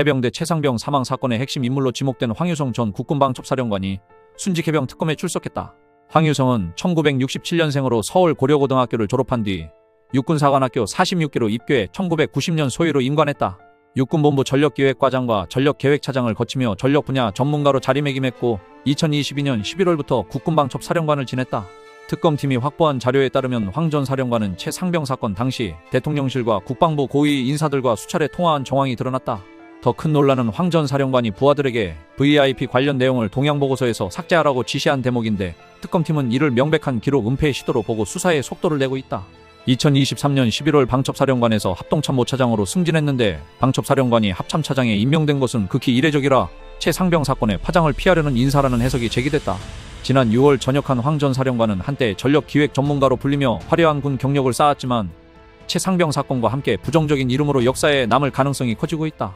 해병대 최상병 사망 사건의 핵심 인물로 지목된 황유성 전 국군방첩사령관이 순직 해병 특검에 출석했다. 황유성은 1967년생으로 서울 고려고등학교를 졸업한 뒤 육군사관학교 46기로 입교해 1990년 소위로 임관했다. 육군본부 전력기획과장과 전력계획차장을 거치며 전력 분야 전문가로 자리매김했고 2022년 11월부터 국군방첩사령관을 지냈다. 특검팀이 확보한 자료에 따르면 황 전 사령관은 최 상병 사건 당시 대통령실과 국방부 고위 인사들과 수차례 통화한 정황이 드러났다. 더 큰 논란은 황전 사령관이 부하들에게 VIP 관련 내용을 동양보고서에서 삭제하라고 지시한 대목인데 특검팀은 이를 명백한 기록 은폐의 시도로 보고 수사에 속도를 내고 있다. 2023년 11월 방첩사령관에서 합동참모차장으로 승진했는데 방첩사령관이 합참차장에 임명된 것은 극히 이례적이라 최 상병 사건의 파장을 피하려는 인사라는 해석이 제기됐다. 지난 6월 전역한 황전 사령관은 한때 전력 기획 전문가로 불리며 화려한 군 경력을 쌓았지만 최 상병 사건과 함께 부정적인 이름으로 역사에 남을 가능성이 커지고 있다.